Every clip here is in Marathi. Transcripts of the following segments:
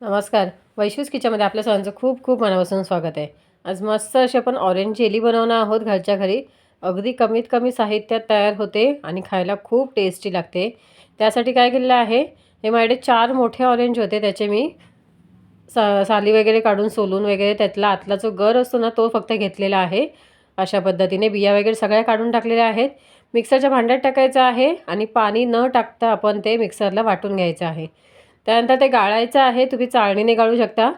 नमस्कार. वैश्विक किचनमध्ये आपल्या सर्वांचं खूप खूप मनापासून स्वागत आहे. आज मस्त अशी आपण ऑरेंज जेली बनवणार आहोत घरच्या घरी. अगदी कमीत कमी साहित्यात तयार होते आणि खायला खूप टेस्टी लागते. त्यासाठी काय केलेलं आहे? हे माझ्याकडे चार मोठे ऑरेंज होते त्याचे मी सा साली वगैरे काढून सोलून वगैरे त्यातला आतला जो गर असतो ना तो फक्त घेतलेला आहे. अशा पद्धतीने बिया वगैरे सगळ्या काढून टाकलेल्या आहेत. मिक्सरच्या भांड्यात टाकायचं आहे आणि पाणी न टाकता आपण ते मिक्सरला वाटून घ्यायचं आहे. त्यानंतर ते गाळायचं आहे तुम्ही चाळणीने गाळू शकता.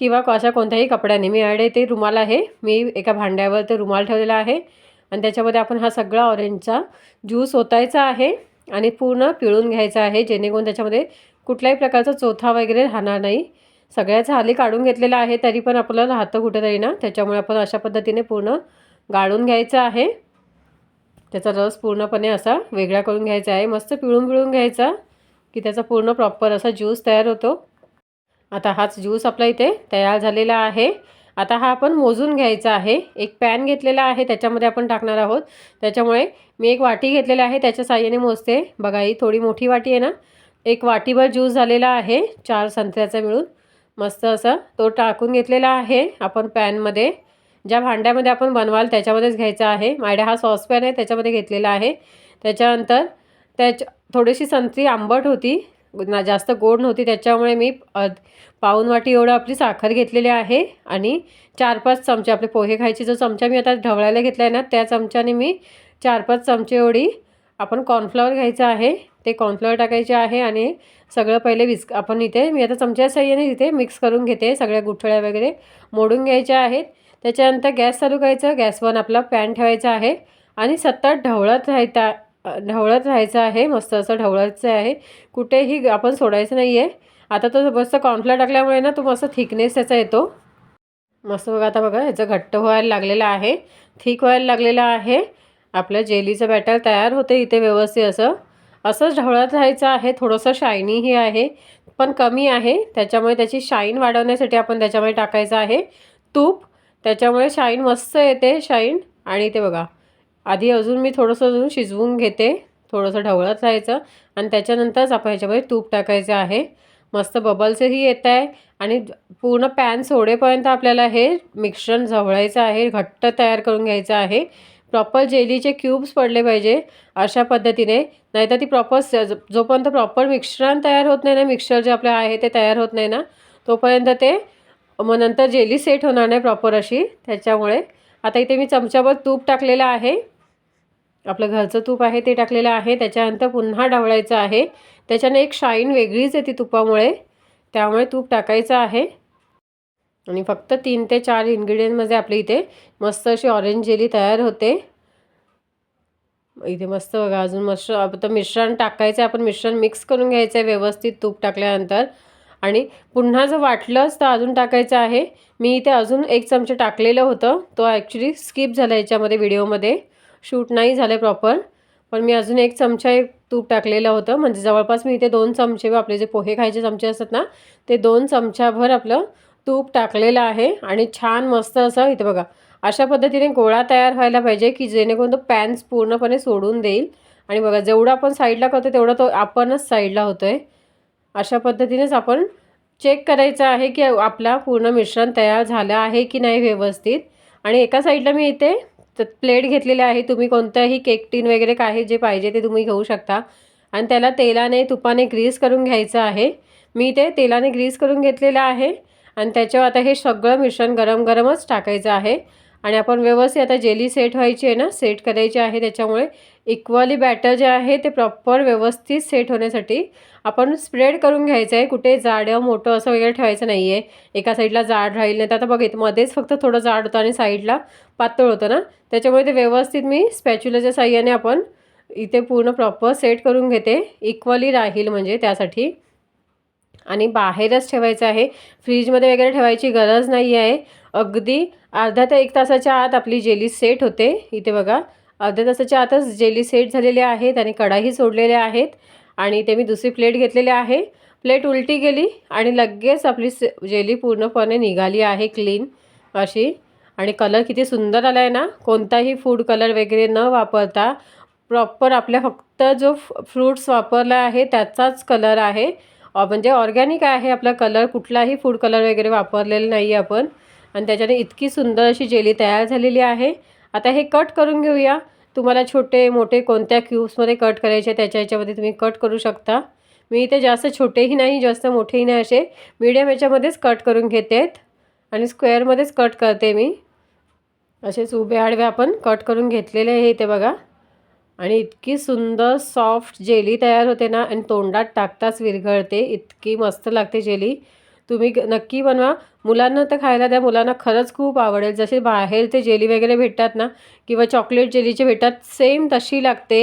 किंवा अशा कोणत्याही कपड्याने. मी ॲड ते रुमाल आहे. मी एका भांड्यावर ते रुमाल ठेवलेला आहे. आणि त्याच्यामध्ये आपण हा सगळा ऑरेंजचा ज्यूस ओतायचा आहे. आणि पूर्ण पिळून घ्यायचा आहे. जेणेकरून त्याच्यामध्ये कुठल्याही प्रकारचा चोथा वगैरे राहणार नाही. सगळ्याच हाली काढून घेतलेला आहे. तरी पण आपलं राहतं कुठेतरी ना. त्याच्यामुळे आपण अशा पद्धतीने पूर्ण गाळून घ्यायचं आहे. त्याचा रस पूर्णपणे असा वेगळा करून घ्यायचा आहे. मस्त पिळून पिळून घ्यायचा. की त्याचा पूर्ण प्रॉपर असा ज्यूस तयार होतो. आता हाच ज्यूस आपला इथे तयार झालेला आहे. आता हा आपण मोजून घ्यायचा आहे. एक पॅन घेतलेला आहे त्याच्यामध्ये आपण टाकणार आहोत. त्याच्यामुळे मी एक वाटी घेतलेली आहे त्याच्या साह्याने मोजते. बघा ही थोडी मोठी वाटी आहे ना. एक वाटीभर ज्यूस झालेला आहे चार संत्र्याचा मिळून. मस्त असा तो टाकून घेतलेला आहे आपण पॅनमध्ये ज्या भांड्यामध्ये आपण बनवाल त्याच्यामध्येच घ्यायचा आहे. मायड्या हा सॉसपॅन आहे त्याच्यामध्ये घेतलेला आहे. त्याच्यानंतर त्याच्या थोडीशी संत्री आंबट होती. ना जास्त गोड नव्हती. त्याच्यामुळे मी पाऊन वाटी एवढं आपली साखर घेतलेली आहे आणि चार पाच चमचे आपले पोहे खायचे जो चमचा मी आता ढवळायला घेतला आहे ना त्या चमच्याने मी चार पाच चमचे एवढी आपण कॉर्नफ्लॉवर घ्यायचं आहे. ते कॉर्नफ्लॉवर टाकायचे आहे आणि सगळं पहिले विस्क आपण इथे मी आता चमच्या साह्याने इथे मिक्स करून घेते सगळ्या गुठळ्या वगैरे मोडून घ्यायच्या आहेत. त्याच्यानंतर गॅस चालू करायचं. गॅसवर आपला पॅन ठेवायचा आहे आणि सतत ढवळत राहायचा ढवळत राहायचं आहे मस्त असं ढवळायचं आहे. कुठेही आपण सोडायचं नाही आहे आता तो मस्त कॉर्नफ्लॉर टाकल्यामुळे ना तो मस्त थिकनेस त्याचा येतो. मस्त बघा आता बघा ह्याचं घट्ट व्हायला लागलेलं आहे. थिक व्हायला लागलेलं आहे. आपलं जेलीचं बॅटर तयार होते इथे व्यवस्थित असं. असंच ढवळत राहायचं आहे. थोडंसं शायनीही आहे पण कमी आहे. त्याच्यामुळे त्याची शाईन वाढवण्यासाठी आपण त्याच्यामध्ये टाकायचं आहे. तूप. त्याच्यामुळे शाईन मस्त येते शाईन आणि ते बघा आधी अजून मी थोडंसं अजून शिजवून घेते थोडंसं ढवळत राहायचं आणि त्याच्यानंतरच आपण ह्याच्यामध्ये तूप टाकायचं आहे. मस्त बबल्सही येत आहे आणि पूर्ण पॅन सोडेपर्यंत आपल्याला हे मिश्रण झवळायचं आहे घट्ट तयार करून घ्यायचं आहे. प्रॉपर जेलीचे क्यूब्स पडले पाहिजे अशा पद्धतीने नाहीतर ती प्रॉपर जोपर्यंत प्रॉपर मिश्रण तयार होत नाही ना मिक्सर जे आपलं आहे ते तयार होत नाही ना तोपर्यंत ते मग नंतर जेली सेट होणार नाही प्रॉपर अशी त्याच्यामुळे. आता इथे मी चमच्यावर तूप टाकलेलं आहे. आपलं घरचं तूप आहे ते टाकलेलं आहे त्याच्यानंतर पुन्हा ढवळायचं आहे. त्याच्याने एक शाईन वेगळीच येते तुपामुळे. त्यामुळे तूप टाकायचं आहे. आणि फक्त तीन ते चार इन्ग्रेडियंटमध्ये आपल्या इथे मस्त अशी ऑरेंज जेली तयार होते. इथे मस्त बघा अजून मस्त आता मिश्रण टाकायचं आहे आपण मिश्रण मिक्स करून घ्यायचं आहे व्यवस्थित तूप टाकल्यानंतर. आणि पुन्हा जर वाटलंच तर अजून टाकायचं आहे मी इथे अजून एक चमचे टाकलेलं होतं तो ॲक्च्युली स्किप झाला याच्यामध्ये व्हिडिओमध्ये शूट नाही झाले प्रॉपर. पण मी अजून एक चमचा एक तूप टाकलेलं होतं. म्हणजे जवळपास मी इथे दोन चमचे आपले जे पोहे खायचे चमचे असतात ना ते दोन चमच्याभर आपलं तूप टाकलेलं आहे. आणि छान मस्त असं इथे बघा अशा पद्धतीने गोळा तयार व्हायला पाहिजे की जेणेकरून तो पॅन्स पूर्णपणे सोडून देईल. आणि बघा जेवढं आपण साईडला करतो तेवढा तो आपणच साईडला होतो आहे अशा पद्धतीनेच आपण चेक करायचं आहे की आपला पूर्ण मिश्रण तयार झालं आहे की नाही व्यवस्थित. आणि एका साईडला मी इथे तर प्लेट घेतलेली आहे तुम्ही कोणत्याही केक टीन वगैरे काही जे पाहिजे ते तुम्ही घेऊ शकता. आणि त्याला तेलाने तुपाने ग्रीस करून घ्यायचं आहे. मी ते तेलाने ग्रीस करून घेतलेलं आहे. आणि त्याच्यावर आता हे सगळं मिश्रण गरम गरमच टाकायचं आहे. आणि आपण व्यवस्थित आता जेली सेट व्हायची आहे ना सेट करायची आहे त्याच्यामुळे इक्वली बॅटर जे आहे ते प्रॉपर व्यवस्थित सेट होण्यासाठी आपण स्प्रेड करून घ्यायचं आहे. कुठे जाडं मोठं असं वगैरे ठेवायचं नाही आहे एका साईडला जाड राहील नाही तर आता बघित मध्येच फक्त थोडं जाड होतं आणि साईडला पातळ होतं ना. त्याच्यामुळे ते व्यवस्थित मी स्पॅच्युलाच्या साह्याने आपण इथे पूर्ण प्रॉपर सेट करून घेते. इक्वली राहील म्हणजे त्यासाठी. आणि बाहेरच ठेवायचं आहे. फ्रीजमध्ये वगैरे ठेवायची गरज नाही आहे. अगदी अर्धा ते एक तासाच्या आत आपली जेली सेट होते. इथे बघा अर्ध्या तासाच्या आतच जेली सेट झालेले आहेत आणि कढाही सोडलेल्या आहेत. आणि ते मी दुसरी प्लेट घेतलेली आहे. प्लेट उलटी गेली आणि लगेच आपली जेली पूर्णपणे निघाली आहे क्लीन अशी. आणि कलर किती सुंदर आला आहे ना. कोणताही फूड कलर वगैरे न वापरता प्रॉपर आपल्या फक्त जो फ्रूट्स वापरला आहे त्याचाच कलर आहे. म्हणजे ऑर्गॅनिक आहे आपला कलर कुठलाही फूड कलर वगैरे वापरलेला नाही आहे आपण. आणि त्याच्याने इतकी सुंदर अशी जेली तयार झालेली आहे. आता हे कट करून घेऊया. तुम्हाला छोटे मोठे कोणत्या क्यूब्समध्ये कट करायचे त्याच्या ह्याच्यामध्ये तुम्ही कट करू शकता. मी इथे जास्त छोटेही नाही जास्त मोठेही नाही असे. मीडियम याच्यामध्येच कट करून घेते. आणि स्क्वेअरमध्येच कट करते मी. असेच उभे आडवे आपण कट करून घेतलेले आहे इथे बघा. आणि इतकी सुंदर सॉफ्ट जेली तयार होते ना आणि तोंडात टाकताच विरघळते. इतकी मस्त लागते जेली. तुम्ही नक्की बनवा. मुलांना तर खायला द्या. मुलांना खरंच खूप आवडेल. जसे बाहेर ते जेली वगैरे भेटतात ना किंवा चॉकलेट जेलीचे भेटतात सेम तशी लागते.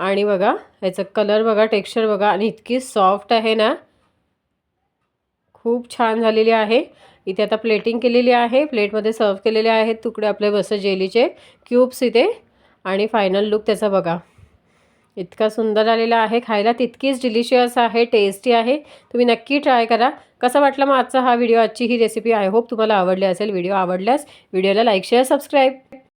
आणि बघा ह्याचं कलर बघा टेक्स्चर बघा. आणि इतकी सॉफ्ट आहे ना. खूप छान झालेली आहे. इथे आता प्लेटिंग केलेली आहे. प्लेटमध्ये सर्व केलेले आहेत तुकडे आपले बस जेलीचे. क्यूब्स इथे. आणि फायनल लुक त्याचा बघा. इतका सुंदर आलेला आहे. खायला तितकीच डिलिशियस आहे टेस्टी आहे. तुम्ही नक्की ट्राय करा. कसा वाटला मग आजचा हा व्हिडिओ आजची ही रेसिपी आय होप तुम्हाला आवडली असेल. व्हिडिओ आवडल्यास व्हिडिओला लाईक शेअर सबस्क्राईब